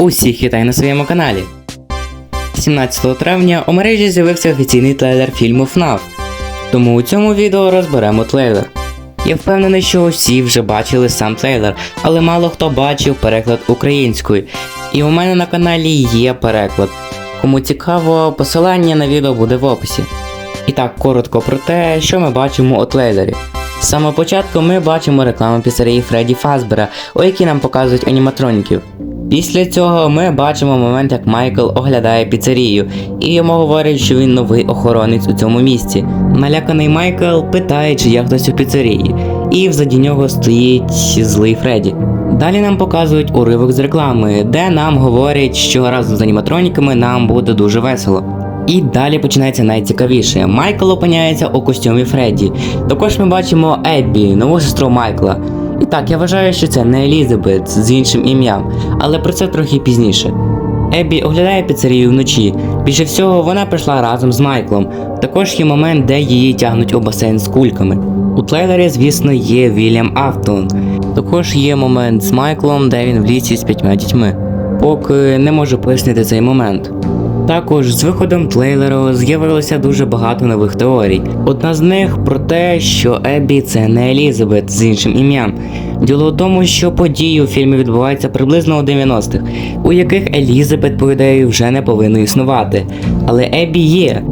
Усіх вітаю на своєму каналі. 17 травня у мережі з'явився офіційний трейлер фільму FNAF, тому у цьому відео розберемо трейлер. Я впевнений, що усі вже бачили сам трейлер, але мало хто бачив переклад українською. І у мене на каналі є переклад. Кому цікаво, посилання на відео буде в описі. І так, коротко про те, що ми бачимо у трейлері. З самого початку ми бачимо рекламу піцерії Фредді Фазбера, у якій нам показують аніматроніків. Після цього ми бачимо момент, як Майкл оглядає піцерію, і йому говорять, що він новий охоронець у цьому місці. Наляканий Майкл питає, чи є хтось у піцерії, і взаді нього стоїть злий Фредді. Далі нам показують уривок з реклами, де нам говорять, що разом з аніматроніками нам буде дуже весело. І далі починається найцікавіше. Майкл опиняється у костюмі Фредді. Також ми бачимо Еббі, нову сестру Майкла. І так, я вважаю, що це не Елізабет з іншим ім'ям, але про це трохи пізніше. Еббі оглядає піцерію вночі. Більше всього, вона прийшла разом з Майклом. Також є момент, де її тягнуть у басейн з кульками. У трейлері, звісно, є Вільям Автон. Також є момент з Майклом, де він в лісі з п'ятьма дітьми. Поки не можу пояснити цей момент. Також з виходом трейлеру з'явилося дуже багато нових теорій. Одна з них про те, що Еббі це не Елізабет з іншим ім'ям. Діло в тому, що події у фільмі відбуваються приблизно у 90-х, у яких Елізабет, по ідеї, вже не повинна існувати. Але Еббі є.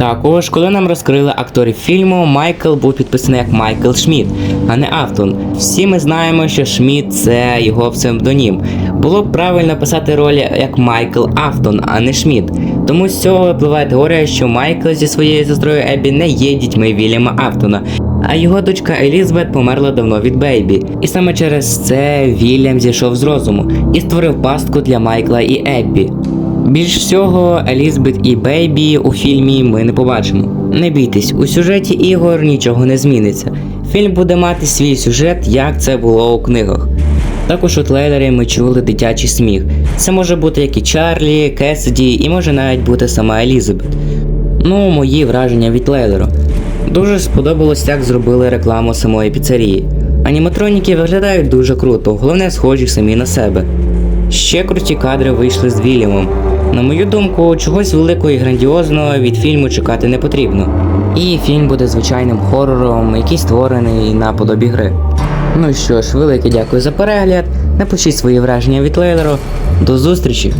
Також, коли нам розкрили акторів фільму, Майкл був підписаний як Майкл Шмідт, а не Автон. Всі ми знаємо, що Шмідт це його псевдонім. Було б правильно писати ролі як Майкл Автон, а не Шмідт. Тому з цього випливає теорія, що Майкл зі своєю сестрою Еббі не є дітьми Вільяма Автона, а його дочка Елізабет померла давно від Бейбі. І саме через це Вільям зійшов з розуму і створив пастку для Майкла і Еббі. Більш всього, Елізабет і Бейбі у фільмі ми не побачимо. Не бійтесь, у сюжеті ігор нічого не зміниться. Фільм буде мати свій сюжет, як це було у книгах. Також у трейлері ми чули дитячий сміх. Це може бути як і Чарлі, Кесіді, і може навіть бути сама Елізабет. Ну, мої враження від трейлеру. Дуже сподобалось, як зробили рекламу самої піцерії. Аніматроніки виглядають дуже круто, головне схожі самі на себе. Ще круті кадри вийшли з Вільямом. На мою думку, чогось великого і грандіозного від фільму чекати не потрібно. І фільм буде звичайним хорором, який створений на подобі гри. Ну що ж, велике дякую за перегляд. Напишіть свої враження від трейлеру. До зустрічі!